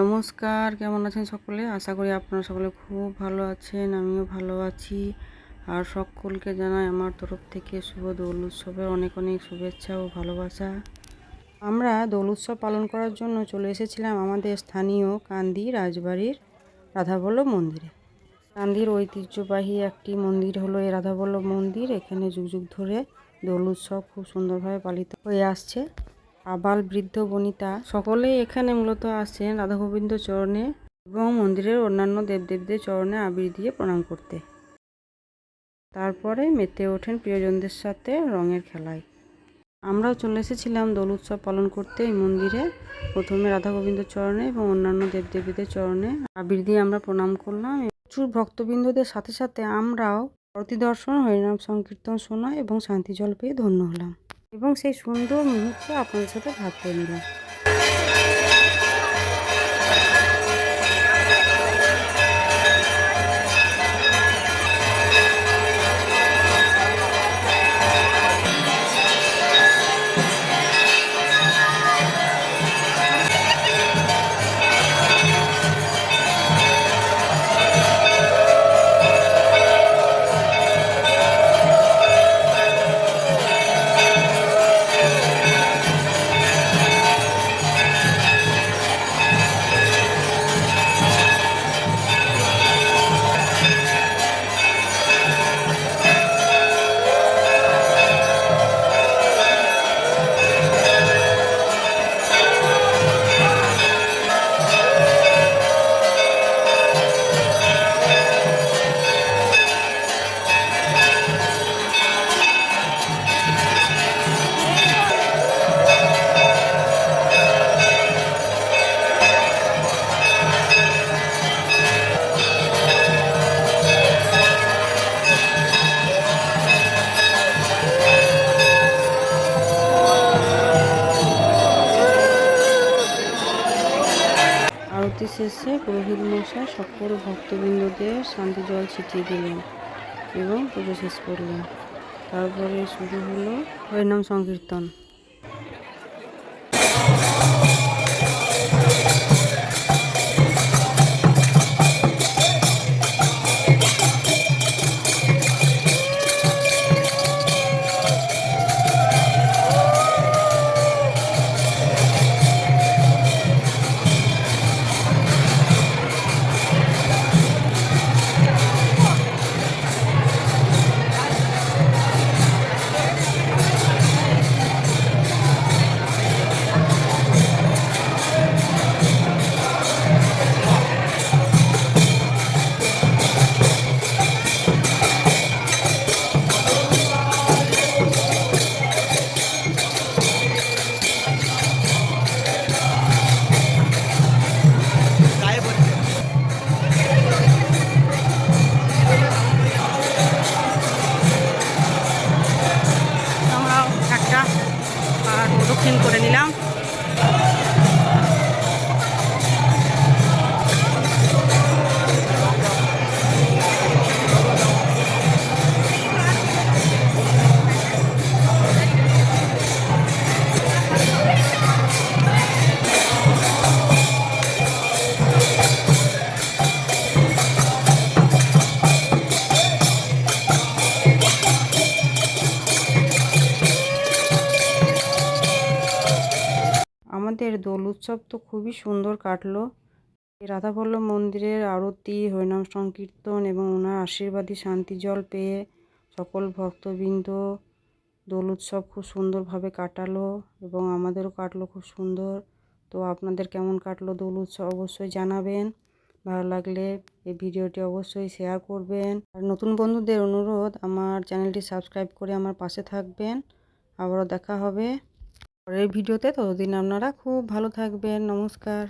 নমস্কার, কেমন আছেন সকলে? আশা করি আপনারা সকলে খুব ভালো আছেন, আমিও ভালো আছি। আর সকলকে জানাই আমার তরফ থেকে শুভ দোল উৎসবের অনেক অনেক শুভেচ্ছা ও ভালোবাসা। আমরা দোল উৎসব পালন করার জন্য চলে এসেছিলাম আমাদের স্থানীয় কান্দি রাজবাড়ির রাধাবল্লভ মন্দিরে। কান্দির ঐতিহ্যবাহী একটি মন্দির হলো এই রাধাবল্লভ মন্দির। এখানে যুগ যুগ ধরে দোল উৎসব খুব সুন্দরভাবে পালিত হয়ে আসছে। আবাল বৃদ্ধ বনিতা। সকলেই এখানে মূলত আসেন রাধা গোবিন্দ চরণে এবং মন্দিরের অন্যান্য দেবদেবীদের চরণে আবির দিয়ে প্রণাম করতে। তারপরে মেতে ওঠেন প্রিয়জনদের সাথে রঙের খেলায়। আমরাও চলে এসেছিলাম দোল উৎসব পালন করতে এই মন্দিরে। প্রথমে রাধা গোবিন্দ চরণে এবং অন্যান্য দেবদেবীদের চরণে আবির দিয়ে আমরা প্রণাম করলাম। প্রচুর ভক্তবৃন্দদের সাথে সাথে আমরাও আরতি দর্শন, হরিনাম সংকীর্তন শোনা এবং শান্তি জল পেয়ে ধন্য হলাম। এবং সেই সুন্দর মুহূর্ত আপনাদের সাথে ভাগ করে নিলাম। আরতি শেষে পুরোহিত মশাই সকল ভক্তবৃন্দদের শান্তি জল ছিটিয়ে দিলেন এবং পুজো শেষ করলেন। তারপরে শুরু হলো হরিনাম সংকীর্তন। করে নিলাম। আমাদের দোল উৎসব তো খুবই সুন্দর কাটলো। রাধাবল্লভ মন্দিরের আরতি, হরিনাম সংকীর্তন এবং ওনার আশীর্বাদী শান্তি জল পেয়ে সকল ভক্তবৃন্দ দোল উৎসব খুব সুন্দরভাবে কাটালো এবং আমাদেরও কাটলো খুব সুন্দর। তো আপনাদের কেমন কাটলো দোল উৎসব অবশ্যই জানাবেন। ভালো লাগলে এই ভিডিওটি অবশ্যই শেয়ার করবেন। আর নতুন বন্ধুদের অনুরোধ, আমার চ্যানেলটি সাবস্ক্রাইব করে আমার পাশে থাকবেন। আবারও দেখা হবে। পরের ভিডিওতে ততদিন আপনারা খুব ভালো থাকবেন নমস্কার।